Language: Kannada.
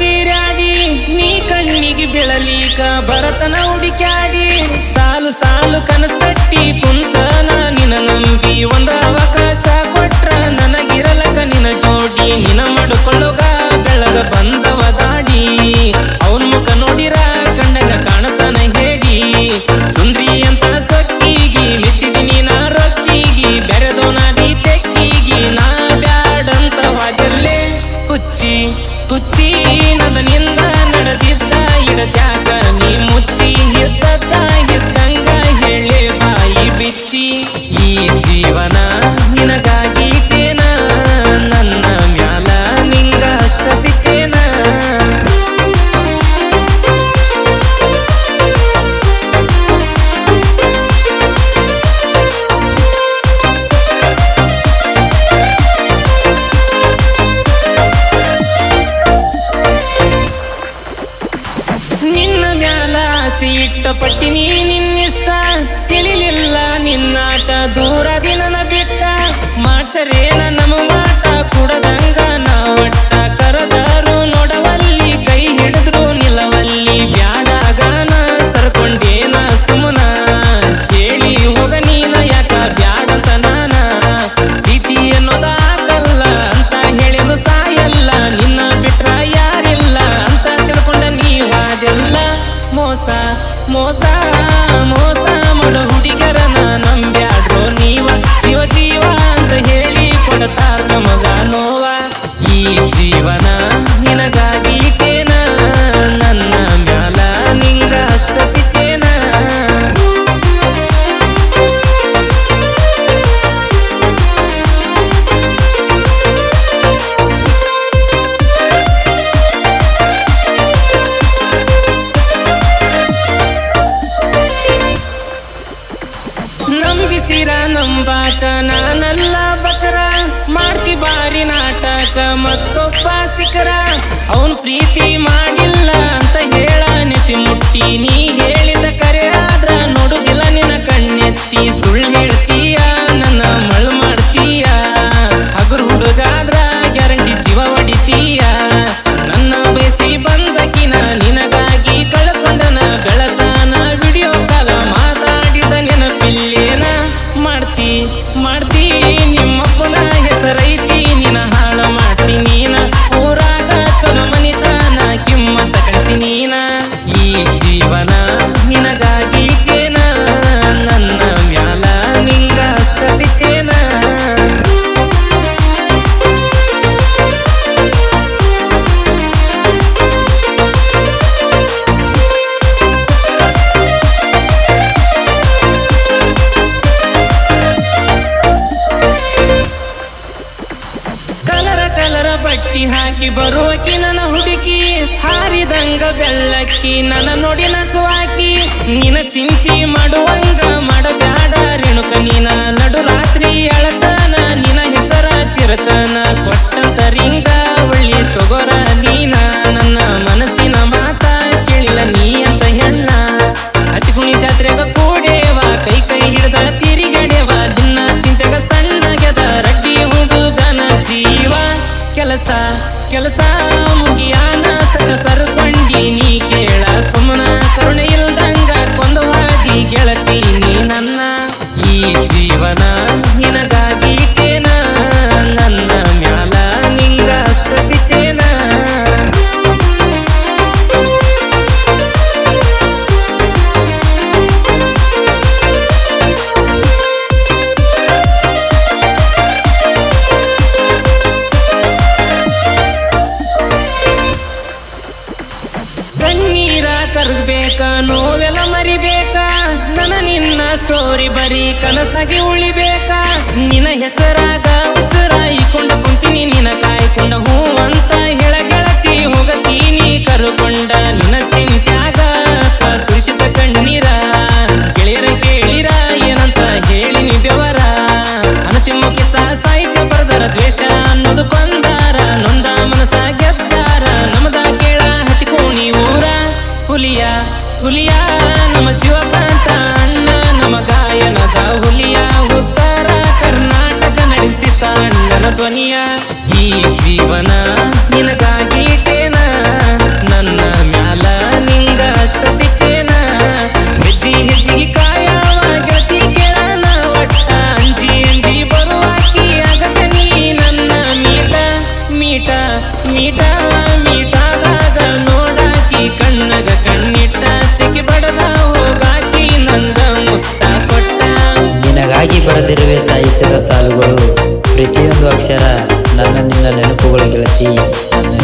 ಚೀರಾಡಿ ನೀ ಕಣ್ಣಿಗೆ ಬೆಳಲೀಕ ಭರತನ ಹುಡುಕ್ಯಾಡಿ ಸಾಲು ಸಾಲು ಕನಸು ಕಟ್ಟಿ ಕುಂತನ ನಿನ ನಂಬಿ ಒಂದ ಅವಕಾಶ ಕೊಟ್ರ ನನಗಿರಲಕ ನಿನ ಜೋಡಿ ನಿನ ಮಡುಕೊಳ್ಳುಗ ಬೆಳಗ ಬಂದವ ದಾಡಿ. ಅವನ ಮುಖ ನೋಡಿರ, ಕಣ್ಣಗ ಕಾಣತನ ಹೇಳಿ ಸುಂದ್ರಿ ಅಂತ ಸೊಕ್ಕಿಗಿ ಮೆಚ್ಚಿದಿನಿ ನಾ ರೊಕ್ಕಿಗಿ ಬೆರೆದು ನಾದಿ ತೆಕ್ಕಿಗಿ, ನಾ ಬ್ಯಾಡಂತ ವಾಜಲ್ಲೇ ಕುಚ್ಚಿ ಹುಚ್ಚಿ. ಸೀಟ ಪಟ್ಟಿನಿ ನಿನ್ನಿಷ್ಟ. ತಿಳಿಲಿಲ್ಲ ನಿನ್ನಾಟ, ದೂರ ದಿನನ ಬಿಟ್ಟ. ಮಾಡ್ಸರೇನ ನಮ್ಮ ಮಾಟ ಕುಡದಂಗ ನಾ ಕರೆದರು ಕರದರು ನೋಡವಲ್ಲಿ, ಕೈ ಹಿಡಿದ್ರು ನಿಲವಲ್ಲಿ ಬ್ಯಾಡಗನ ಸರ್ಕೊಂಡೇನ ಸುಮನ. ಕೇಳಿ ಹೋಗ ನೀನ, ಯಾಕ ಬ್ಯಾಡಂತ ನಾನ. ಪ್ರೀತಿ ಅನ್ನೋದಾಗಲ್ಲ ಅಂತ ಹೇಳಿದ್ರು ಸಾಯಲ್ಲ. ನಿನ್ನ ಬಿಟ್ರ ಯಾರಿಲ್ಲ ಅಂತ ತಿಳ್ಕೊಂಡ ನೀವಾದೆಲ್ಲ ಮೋಸ. ಮೋಸ ಮೋಸ ಮಾಡೋ ಹುಡುಗರನ ನಂಬ್ಯಾಡ್ರೋ ನೀವ. ಜೀವ ಜೀವ ಅಂತ ಹೇಳಿ ಕೊಡ್ತಾರ ನಮಗ ನೋವ. ಈ ಜೀವನ ಹೇಳ್ತೀಯ ನನ್ನ ಮಳು ಮಾಡ್ತೀಯ? ಹಗುರು ಹುಡುಗಾದ್ರ ಗ್ಯಾರಂಟಿ ಜೀವ ಹೊಡಿತೀಯ? ನನ್ನ ಬಯಸಿ ಬಂದಕಿನ ನಿನಗಾಗಿ ಕಳ್ಕೊಂಡನ ಬೆಳತಾನ ವಿಡಿಯೋ ಕಾಲ ಮಾತಾಡಿದ ನೆನಪಿಲ್ಲೇನ? ಮಾಡ್ತಿ ಮಾಡ್ತಿ, ನಿಮ್ಮಪ್ಪನ ಹೆಸರೈತಿ ನಿನ ಹಾಳ ಮಾಡ್ತಿ ನೀನ? ಊರಾಗ ಚಲೋ ಮನಿತನ, ಕಿಮ್ಮತ್ತ ಕಟ್ಟಿ ನೀನ? ಈ ಬಟ್ಟಿ ಹಾಕಿ ಬರೋಕಿ ನನ್ನ ಹುಡುಕಿ, ಹಾರಿದಂಗ ಬೆಳ್ಳಕ್ಕಿ ನನ್ನ ನೋಡಿ ನಚುವಾಕಿ ನಿನ ಚಿಂತಿ ಮಾಡುವಂಗ ಮಾಡಬ್ಯಾಡ ರೇಣುಕ, ನೀನ ನಡು ರಾತ್ರಿ ಅಳತನ ನಿನ ಹೆಸರ ಚಿರತನ. ಕರಗ್ಬೇಕ, ನೋವೆಲ್ಲ ಮರಿಬೇಕ, ನನ್ನ ನಿನ್ನ ಸ್ಟೋರಿ ಬರೀ ಕನಸಾಗಿ ಉಳಿಬೇಕ. ನಿನ್ನ ಹೆಸರಾಗ ಉಸಿರಾಯಿಕೊಂಡ ಕುಂತೀನಿ, ನಿನ್ನ ಕಾಯ್ಕೊಂಡ ಹೂ ಬರೆದಿರುವೆ ಸಾಹಿತ್ಯದ ಸಾಲುಗಳು. ಪ್ರತಿಯೊಂದು ಅಕ್ಷರ ನನ್ನ ನಿನ್ನ ನೆನಪುಗಳ ಗೆಳತಿ. ನನ್ನ